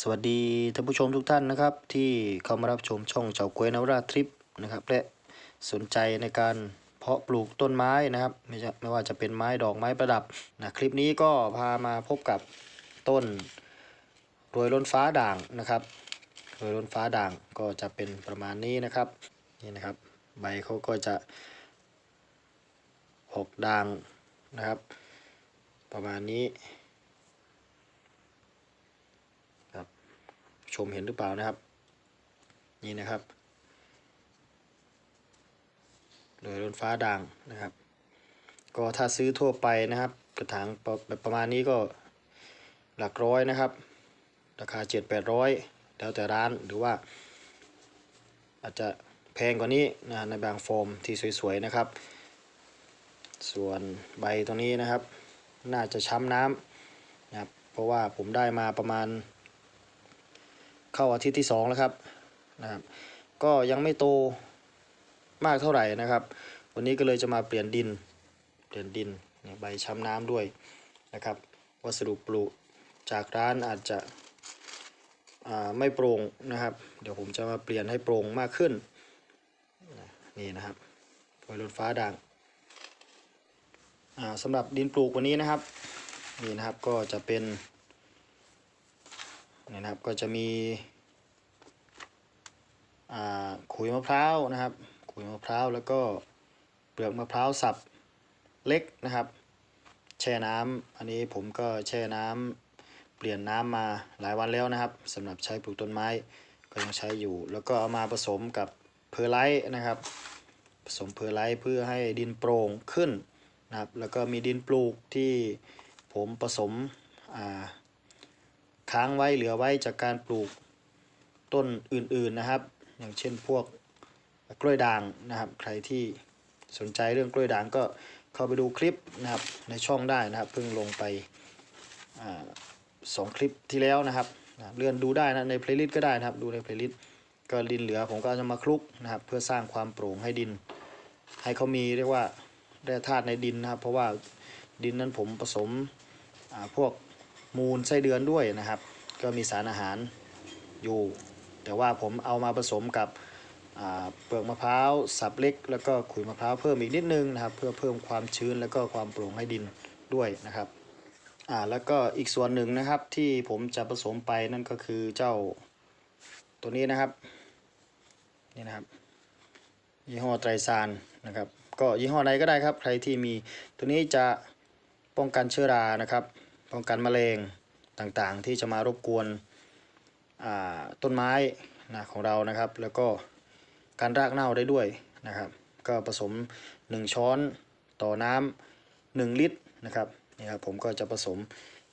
สวัสดีท่านผู้ชมทุกท่านนะครับ ที่เข้ามารับชมช่องเจ้ากล้วยนวราทริปนะครับและสนใจในการเพาะปลูกต้นไม้นะครับ ไม่ใช่ไม่ว่าจะเป็นไม้ดอกไม้ประดับนะคลิปนี้ก็พามาพบกับต้นรวยล้นฟ้าด่างนะครับรวยล้นฟ้าด่างก็จะเป็นประมาณนี้นะครับนี่นะครับ ใบเขาก็จะออกด่างนะครับ ประมาณนี้ ชมเห็นหรือเปล่านะครับ นี่นะครับเลยล้นฟ้าด่างนะครับ ก็ถ้าซื้อทั่วไปนะครับ กระถางแบบประมาณนี้ก็หลักร้อยนะครับ ราคา7 8 0 0แล้วแต่ร้านหรือว่า อาจจะแพงกว่านี้นะในบางโฟมที่สวยๆนะครับ ส่วนใบตัวนี้นะครับ น่าจะช้ำน้ำนะครับ เพราะว่าผมได้มาประมาณ เข้าอาทิตย์ที่สองแล้วครับนะครับ ก็ยังไม่โตมากเท่าไหร่นะครับ วันนี้ก็เลยจะมาเปลี่ยนดิน เปลี่ยนดินใบช้ำน้ำด้วยนะครับ วัสดุปลูกจากร้านอาจจะไม่โปร่งนะครับ เดี๋ยวผมจะมาเปลี่ยนให้โปร่งมากขึ้น นี่นะครับโวยรถฟ้าด่างสำหรับดินปลูกวันนี้นะครับ นี่นะครับก็จะเป็น นะครับก็จะมีขุยมะพร้าวนะครับ ขุยมะพร้าวแล้วก็เปลือกมะพร้าวสับเล็กนะครับ แช่น้ำอันนี้ผมก็แช่น้ำเปลี่ยนน้ำมาหลายวันแล้วนะครับสำหรับใช้ปลูกต้นไม้ก็ยังใช้อยู่ แล้วก็เอามาผสมกับเพอร์ไลท์นะครับ ผสมเพอร์ไลท์เพื่อให้ดินโปร่งขึ้นนะครับ แล้วก็มีดินปลูกที่ผมผสมอ่า ค้างไว้เหลือไว้จากการปลูกต้นอื่นๆนะครับ อย่างเช่นพวกกล้วยด่างนะครับ ใครที่สนใจเรื่องกล้วยด่างก็เข้าไปดูคลิปนะครับในช่องได้นะครับ เพิ่งลงไปอสองคลิปที่แล้วนะครับเลื่อนดูได้นะในเพลย์ลิสต์ก็ได้นะครับ ดูในเพลย์ลิสต์ก็ดินเหลือผมก็จะมาคลุกนะครับ เพื่อสร้างความโปร่งให้ดิน ให้เขามีเรียกว่าแร่ธาตุในดินนะครับ เพราะว่าดินนั้นผมผสมพวก มูลไส้เดือนด้วยนะครับ ก็มีสารอาหารอยู่ แต่ว่าผมเอามาผสมกับเปลือกมะพร้าวสับเล็ก แล้วก็ขุยมะพร้าวเพิ่มอีกนิดนึงนะครับ เพื่อเพิ่มความชื้นแล้วก็ความโปร่งให้ดินด้วยนะครับอ่าแล้วก็อีกส่วนหนึ่งนะครับที่ผมจะผสมไปนั่นก็คือเจ้าตัวนี้นะครับนี่นะครับยี่ห้อไตรซานนะครับก็ยี่ห้อใดก็ได้ครับ ใครที่มีตัวนี้จะป้องกันเชื้อรานะครับ ป้องกันแมลงต่างๆ ที่จะมารบกวนต้นไม้นะของเรานะครับ แล้วก็การรากเน่าได้ด้วยนะครับ ก็ผสม 1 ช้อนต่อน้ำ1ลิตรนะครับนี่ครับผมก็จะผสม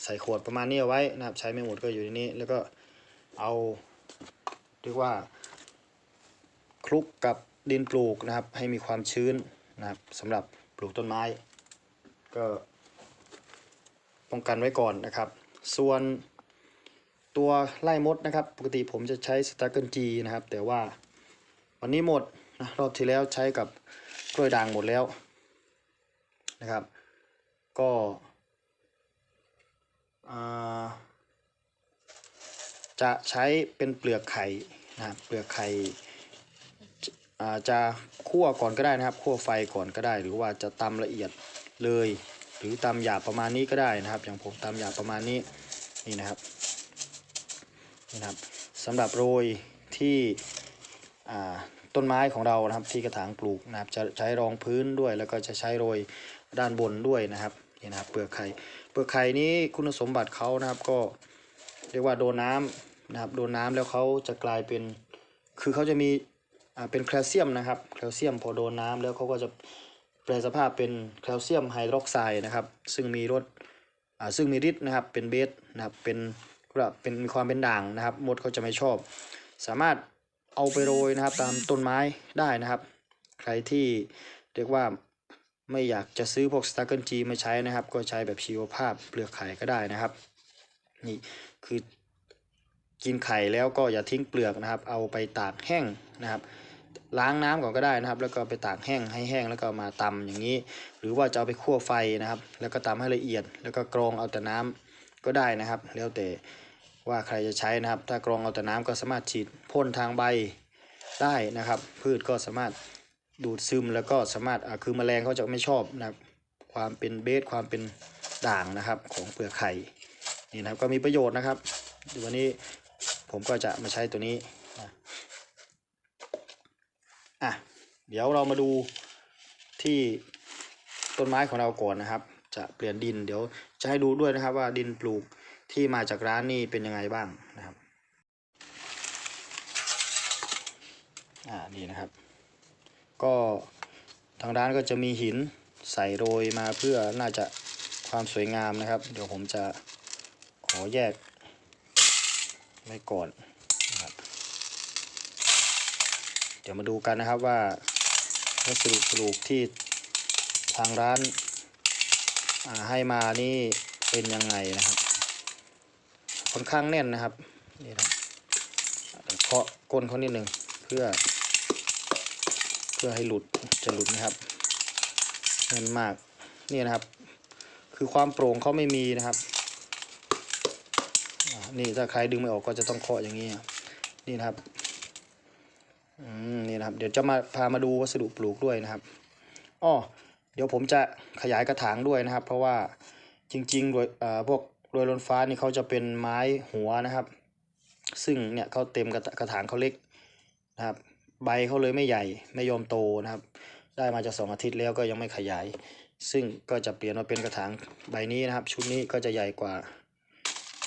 ใส่ขวดประมาณนี้เอาไว้นะครับ ใช้ไม่หมดก็อยู่ในนี้ แล้วก็เอาเรียกว่าคลุกกับดินปลูกนะครับ ให้มีความชื้นนะครับสำหรับปลูกต้นไม้ ก็ ป้องกันไว้ก่อนนะครับ ส่วนตัวไล่มดนะครับ ปกติผมจะใช้สตาร์เกิลจีนะครับ แต่ว่าวันนี้หมดนะรอบที่แล้วใช้กับกล้วยด่างหมดแล้วนะครับ ก็จะใช้เป็นเปลือกไข่นะเปลือกไข่จะคั่วก่อนก็ได้นะครับ คั่วไฟก่อนก็ได้ หรือว่าจะตำละเอียดเลย หรือตำหยาบประมาณนี้ก็ได้นะครับ อย่างผมตำหยาบประมาณนี้นี่นะครับนี่นะครับสำหรับโรยที่ต้นไม้ของเรานะครับที่กระถางปลูกนะครับจะใช้รองพื้นด้วย แล้วก็จะใช้โรยด้านบนด้วยนะครับนี่นะครับเปลือกไข่เปลือกไข่นี้คุณสมบัติเขานะครับก็เรียกว่าโดนน้ำนะครับโดนน้ำแล้วเขาจะกลายเป็นคือเขาจะมีเป็นแคลเซียมนะครับแคลเซียมพอโดนน้ำแล้วเขาก็จะ แปลสภาพเป็นแคลเซียมไฮดรอกไซด์นะครับ ซึ่งมีรสอ่าซึ่งมีฤทธิ์นะครับเป็นเบสนะครับเป็นก็เป็นมีความเป็นด่างนะครับ มดเขาจะไม่ชอบ สามารถเอาไปโรยนะครับ ตามต้นไม้ได้นะครับ ใครที่เรียกว่าไม่อยากจะซื้อพวกสตาร์เกิลจีมาใช้นะครับ ก็ใช้แบบชีวภาพเปลือกไข่ก็ได้นะครับ นี่คือกินไข่แล้วก็อย่าทิ้งเปลือกนะครับ เอาไปตากแห้งนะครับ ล้างน้ำก่อนก็ได้นะครับ แล้วก็ไปตากแห้งให้แห้งแล้วก็มาตำอย่างนี้ หรือว่าจะเอาไปคั่วไฟนะครับ แล้วก็ตำให้ละเอียด แล้วก็กรองเอาแต่น้ำก็ได้นะครับ แล้วแต่ว่าใครจะใช้นะครับ ถ้ากรองเอาแต่น้ำก็สามารถฉีดพ่นทางใบได้นะครับ พืชก็สามารถดูดซึมแล้วก็สามารถคือแมลงเขาจะไม่ชอบนะครับ ความเป็นเบสความเป็นด่างนะครับ ของเปลือกไข่นี่นะครับก็มีประโยชน์นะครับวันนี้ผมก็จะมาใช้ตัวนี้นะอะ เดี๋ยวเรามาดูที่ต้นไม้ของเราก่อนนะครับ จะเปลี่ยนดินเดี๋ยวจะให้ดูด้วยนะครับว่าดินปลูกที่มาจากร้านนี่เป็นยังไงบ้างนะครับอ่านี่นะครับ ก็ทางร้านก็จะมีหินใส่โรยมาเพื่อน่าจะความสวยงามนะครับ เดี๋ยวผมจะขอแยกไว้ก่อนนะครับเดี๋ยวมาดูกันนะครับว่า วัสดุปลูกที่ทางร้านาให้มานี่เป็นยังไงนะครับ ค่อนข้างแน่นนะครับนี่นะเคาะก้นเขานิดหนึ่งเพื่อ เพื่อให้หลุดจะหลุดนะครับแน่นมากนี่นะครับ คือความโปร่งเขาไม่มีนะครับนี่ถ้าใครดึงไม่ออกก็จะต้องเคาะอย่างนี้ นี่นะครับ นะครับ เดี๋ยวจะมาพามาดูวัสดุปลูกด้วยนะครับอ้อเดี๋ยวผมจะขยายกระถางด้วยนะครับ เพราะว่าจริงๆโดยเอ่อพวกโดยลนฟ้านี่เขาจะเป็นไม้หัวนะครับ ซึ่งเนี่ยเขาเต็มกระกระถางเขาเล็กนะครับ ใบเขาเลยไม่ใหญ่ไม่ยอมโตนะครับ ได้มาจากสองอาทิตย์แล้วก็ยังไม่ขยาย ซึ่งก็จะเปลี่ยนมาเป็นกระถางใบนี้นะครับ ชุดนี้ก็จะใหญ่กว่า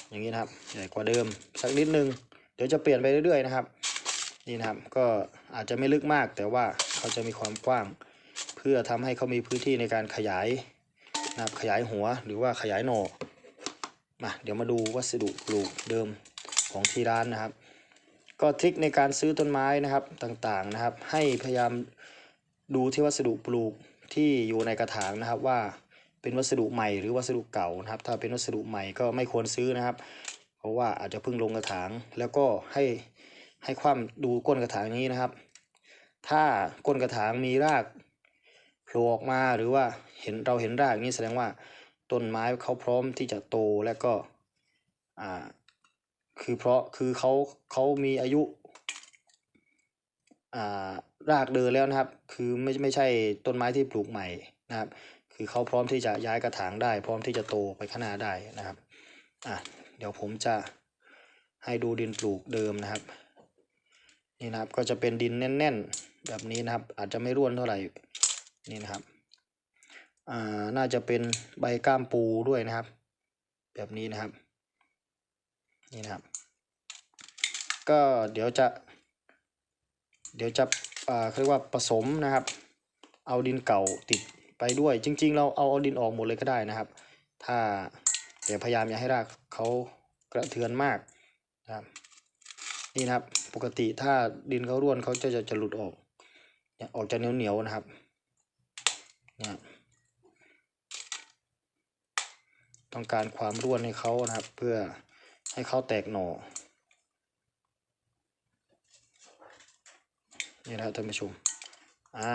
อย่างนี้นะครับ ใหญ่กว่าเดิมสักนิดนึง เดี๋ยวจะเปลี่ยนไปเรื่อยๆนะครับ นี่นะครับก็อาจจะไม่ลึกมากแต่ว่าเขาจะมีความกว้าง เพื่อทำให้เขามีพื้นที่ในการขยายนะครับขยายหัวหรือว่าขยายหน่อมาเดี๋ยวมาดูวัสดุปลูกเดิมของที่ร้านนะครับ ก็ทริคในการซื้อต้นไม้นะครับต่างๆนะครับ ให้พยายามดูที่วัสดุปลูกที่อยู่ในกระถางนะครับว่าเป็นวัสดุใหม่หรือวัสดุเก่านะครับ ถ้าเป็นวัสดุใหม่ก็ไม่ควรซื้อนะครับ เพราะว่าอาจจะเพิ่งลงกระถางแล้วก็ให้ ให้ความดูก้นกระถางนี้นะครับ ถ้าก้นกระถางมีรากโผล่ออกมาหรือว่าเห็นเราเห็นรากนี้แสดงว่าต้นไม้เขาพร้อมที่จะโตและก็อ่าคือเพราะคือเขาเขามีอายุอ่ารากเดินแล้วนะครับ คือไม่ไม่ใช่ต้นไม้ที่ปลูกใหม่นะครับ คือเขาพร้อมที่จะย้ายกระถางได้ พร้อมที่จะโตไปข้างหน้าได้นะครับอะเดี๋ยวผมจะให้ดูดินปลูกเดิมนะครับ นี่นะครับก็จะเป็นดินแน่น ๆ แบบนี้นะครับ อาจจะไม่ร่วนเท่าไหร่นี่นะครับอ่าน่าจะเป็นใบก้ามปูด้วยนะครับ แบบนี้นะครับนี่นะครับ ก็เดี๋ยวจะ เดี๋ยวจะอ่าเรียกว่าผสมนะครับ เอาดินเก่าติดไปด้วย จริง ๆ เราเอาเอาดินออกหมดเลยก็ได้นะครับ ถ้าแต่พยายามอย่าให้รากเขากระเทือนมากนะครับนี่นะครับ ปกติถ้าดินเขาร่วนเขาจะจะจะหลุดออกออกจะเหนียวเหนียวนะครับเนี่ยต้องการความร่วนให้เขานะครับ เพื่อให้เขาแตกหน่อนี่นะครับท่านผู้ชมอ่า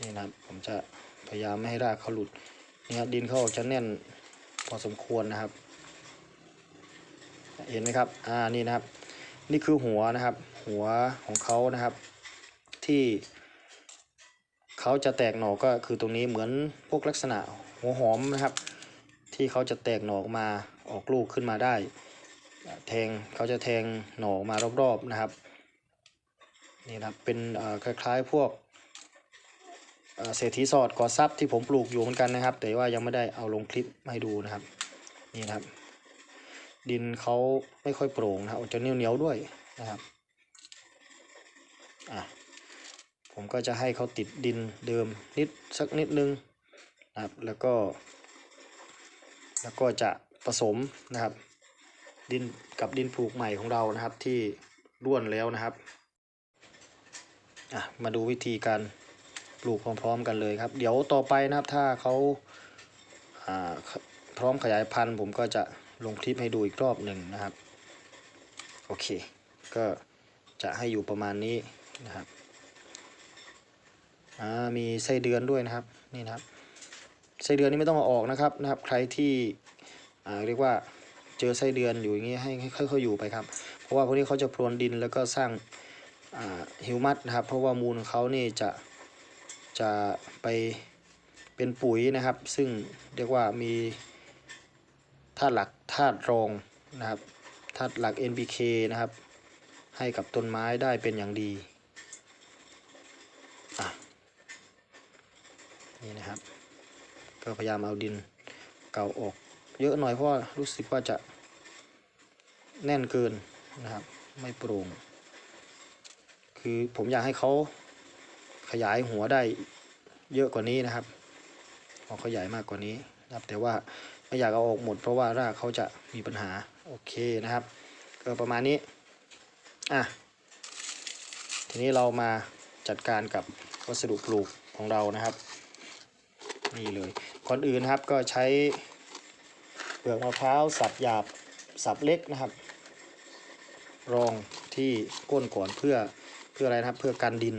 นี่นะครับผมจะพยายามไม่ให้รากเขาหลุดนี่ครับดินเขาออกจะแน่นพอสมควรนะครับ เห็นไหมครับ อ่า นี่นะครับ นี่คือหัวนะครับ หัวของเขานะครับ ที่เขาจะแตกหน่อก็คือตรงนี้เหมือนพวกลักษณะหัวหอมนะครับ ที่เขาจะแตกหน่อออกมาออกลูกขึ้นมาได้ แทงเขาจะแทงหน่อออกมารอบๆนะครับนี่นะครับเป็นคล้ายๆพวกเศรษฐีสอดกอซับที่ผมปลูกอยู่เหมือนกันนะครับ แต่ว่ายังไม่ได้เอาลงคลิปให้ดูนะครับ นี่นะครับ ดินเขาไม่ค่อยโปร่งนะครับจะเหนียวๆด้วยนะครับอะผมก็จะให้เขาติดดินเดิมนิดสักนิดนึงนะครับแล้วก็ แล้วก็จะผสมนะครับ ดินกับดินปลูกใหม่ของเรานะครับที่ร่วนแล้วนะครับอะมาดูวิธีการปลูกพร้อมๆกันเลยครับ เดี๋ยวต่อไปนะครับถ้าเขาอ่าพร้อมขยายพันธุ์ผมก็จะ ลงคลิปให้ดูอีกรอบหนึ่งนะครับ โอเค ก็จะให้อยู่ประมาณนี้นะครับมีไส้เดือนด้วยนะครับนี่นะครับไส้เดือนนี่ไม่ต้องเอาออกนะครับนะครับ ใครที่อ่าเรียกว่าเจอไส้เดือนอยู่อย่างนี้ให้ค่อยๆอยู่ไปครับ เพราะว่าพวกนี้เขาจะพรวนดินแล้วก็สร้างอ่าฮิวมัสนะครับ เพราะว่ามูลของเขานี่จะจะไปเป็นปุ๋ยนะครับ ซึ่งเรียกว่ามี ธาตุหลักธาตุรองนะครับธาตุหลัก NPK นะครับ ให้กับต้นไม้ได้เป็นอย่างดีนี่นะครับ ก็พยายามเอาดินเก่าออก เยอะหน่อยเพราะรู้สึกว่าจะแน่นเกินนะครับ ไม่โปร่ง คือผมอยากให้เขาขยายหัวได้เยอะกว่านี้นะครับเอขยายมากกว่านี้นะครับ แต่ว่า ไม่อยากเอาออกหมด เพราะว่ารากเขาจะมีปัญหาโอเคนะครับ ก็ประมาณนี้อะทีนี้เรามาจัดการกับวัสดุปลูกของเรานะครับนี่เลยก่อนอื่นนะครับก็ใช้เปลือกมะพร้าวสับหยาบสับเล็กนะครับ รองที่ก้นก่อนเพื่อเพื่ออะไรนะครับเพื่อกันดิน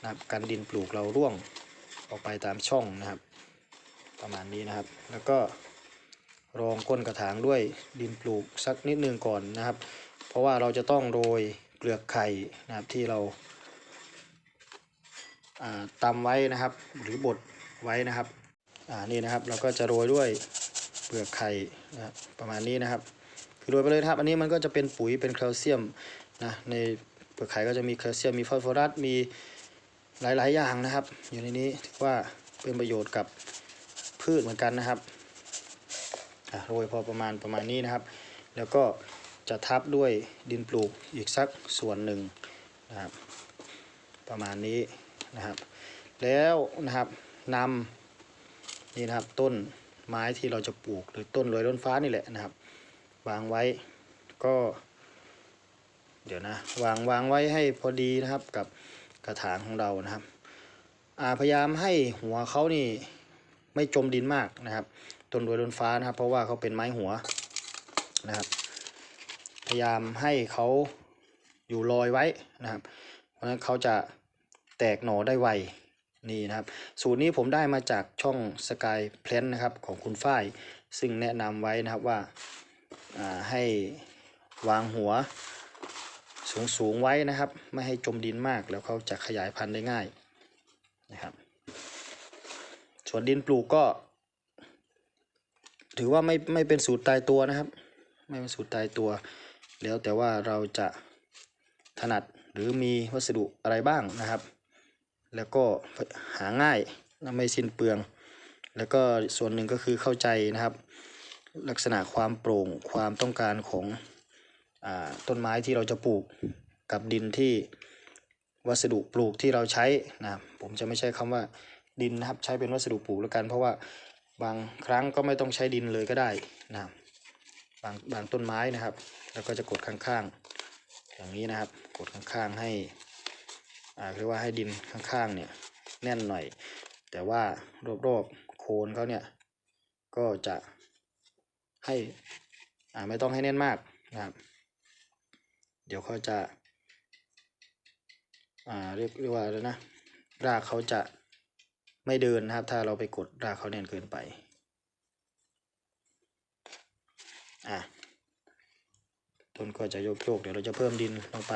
นะครับกันดินปลูกเราร่วงออกไปตามช่องนะครับ ประมาณนี้นะครับ แล้วก็ รองก้นกระถางด้วยดินปลูกสักนิดนึงก่อนนะครับ เพราะว่าเราจะต้องโรยเปลือกไข่นะครับที่เราาตำไว้นะครับ หรือบดไว้นะครับอ่านี่นะครับเราก็จะโรยด้วยเปลือกไข่นะประมาณนี้นะครับ คือโรยไปเลยครับ อันนี้มันก็จะเป็นปุ๋ยเป็นแคลเซียมนะในเปลือกไข่ก็จะมีแคลเซียมมีฟอสฟอรัสมีหลายๆอย่างนะครับ อยู่ในนี้ถือว่าเป็นประโยชน์กับพืชเหมือนกันนะครับ โรยพอประมาณประมาณนี้นะครับ แล้วก็จะทับด้วยดินปลูกอีกสักส่วนหนึ่งนะครับ ประมาณนี้นะครับ แล้วนะครับนำนี่นะครับต้นไม้ที่เราจะปลูกหรือต้นลอยล้นฟ้านี่แหละนะครับ วางไว้ก็ เดี๋ยวนะ วางวางไว้ให้พอดีนะครับกับกระถางของเรานะครับพยายามให้หัวเขานี่ไม่จมดินมากนะครับ ต้นรวยล้นฟ้านะครับ เพราะว่าเขาเป็นไม้หัวนะครับ พยายามให้เขาอยู่ลอยไว้นะครับ เพราะฉะนั้นเขาจะแตกหน่อได้ไวนี่นะครับ สูตรนี้ผมได้มาจากช่องสกายเพลนนะครับของคุณฝ้าย ซึ่งแนะนำไว้นะครับว่าาให้วางหัวสูงสูงๆไว้นะครับ ไม่ให้จมดินมากแล้วเขาจะขยายพันธุ์ได้ง่ายนะครับ ส่วนดินปลูกก็ ถือว่าไม่ไม่เป็นสูตรตายตัวนะครับ ไม่เป็นสูตรตายตัว แล้วแต่ว่าเราจะถนัดหรือมีวัสดุอะไรบ้างนะครับ แล้วก็หาง่ายและไม่สิ้นเปลือง แล้วก็ส่วนหนึ่งก็คือเข้าใจนะครับ ลักษณะความโปร่งความต้องการของอต้นไม้ที่เราจะปลูกกับดินที่วัสดุปลูกที่เราใช้นะครับผมจะไม่ใช้คำว่าดินนะครับ ใช้เป็นวัสดุปลูกแล้วกัน เพราะว่า บางครั้งก็ไม่ต้องใช้ดินเลยก็ได้นะครับบางบางต้นไม้นะครับ แล้วก็จะกดข้างๆ อย่างนี้นะครับ กดข้างๆให้อ่าเรียกว่าให้ดินข้างๆเนี่ยแน่นหน่อย แต่ว่ารอบๆโคนเขาเนี่ยก็จะให้อ่าไม่ต้องให้แน่นมากนะครับ เดี๋ยวเขาจะอ่าเรียกเรียกว่าอะไรนะรากเขาจะ ไม่เดินนะครับ ถ้าเราไปกดรากเขาแน่นเกินไปอะต้นก็จะโยกโยกเดี๋ยวเราจะเพิ่มดินลงไป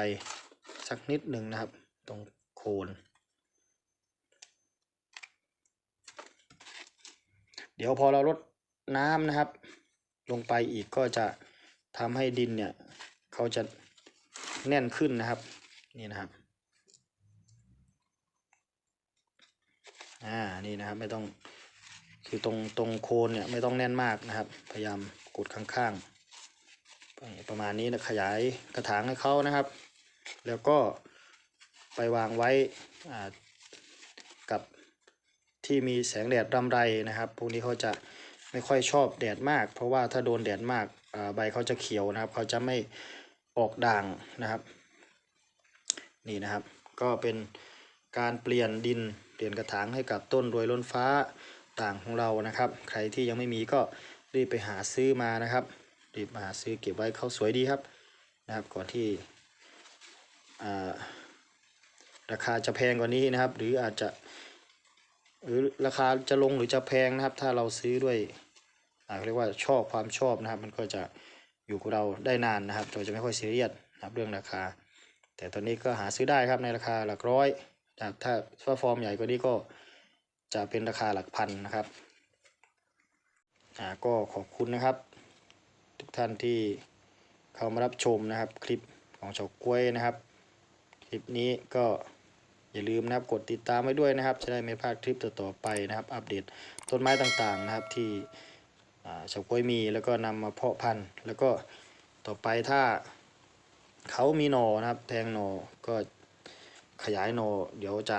สักนิดหนึ่งนะครับ ตรงโคนเดี๋ยวพอเราลดน้ำนะครับ ลงไปอีกก็จะทำให้ดินเนี่ยเขาจะแน่นขึ้นนะครับนี่นะครับ อ่านี่นะครับไม่ต้องคือตรงตรงโคนเนี่ยไม่ต้องแน่นมากนะครับ พยายามกดข้างๆ ประมาณนี้นะขยายกระถางให้เขานะครับ แล้วก็ไปวางไว้อ่ากับที่มีแสงแดดรำไรนะครับ พวกนี้เขาจะไม่ค่อยชอบแดดมาก เพราะว่าถ้าโดนแดดมากอ่าใบเขาจะเขียวนะครับ เขาจะไม่ออกด่างนะครับ นี่นะครับ ก็เป็นการเปลี่ยนดิน เปลี่ยนกระถางให้กับต้นรวยล้นฟ้าต่างของเรานะครับ ใครที่ยังไม่มีก็รีบไปหาซื้อมานะครับ รีบมาหาซื้อเก็บไว้เขาสวยดีครับนะครับ ก่อนที่ราคาจะแพงกว่านี้นะครับ หรืออาจจะหรือราคาจะลงหรือจะแพงนะครับ ถ้าเราซื้อด้วยเรียกว่าชอบความชอบนะครับ มันก็จะอยู่กับเราได้นานนะครับเราจะไม่ค่อยซีเรียสนะครับเรื่องราคา แต่ตอนนี้ก็หาซื้อได้ครับในราคาหลักร้อย ถ้าถ้าฟอร์มใหญ่กว่านี้ก็จะเป็นราคาหลักพันนะครับอ่าก็ขอบคุณนะครับ ทุกท่านที่เข้ามารับชมนะครับคลิปของเฉากล้วยนะครับ คลิปนี้ก็อย่าลืมนะครับกดติดตามไว้ด้วยนะครับ จะได้ไม่พลาดคลิปต่อๆไปนะครับ อัปเดตต้นไม้ต่างๆนะครับที่เฉากล้วยมีแล้วก็นำมาเพาะพันธุ์ แล้วก็ต่อไปถ้าเขามีหน่อนะครับ แทงหน่อก็ ขยายหนอเดี๋ยวจะ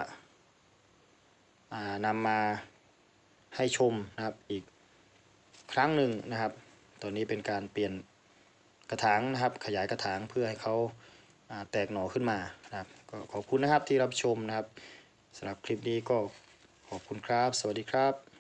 นำมาให้ชมนะครับอีกครั้งหนึ่งนะครับ ตอนนี้เป็นการเปลี่ยนกระถางนะครับ ขยายกระถางเพื่อให้เขาาแตกหน่อขึ้นมานะครับ ก็ขอบคุณนะครับที่รับชมนะครับสำหรับคลิปนี้ก็ขอบคุณครับ สวัสดีครับ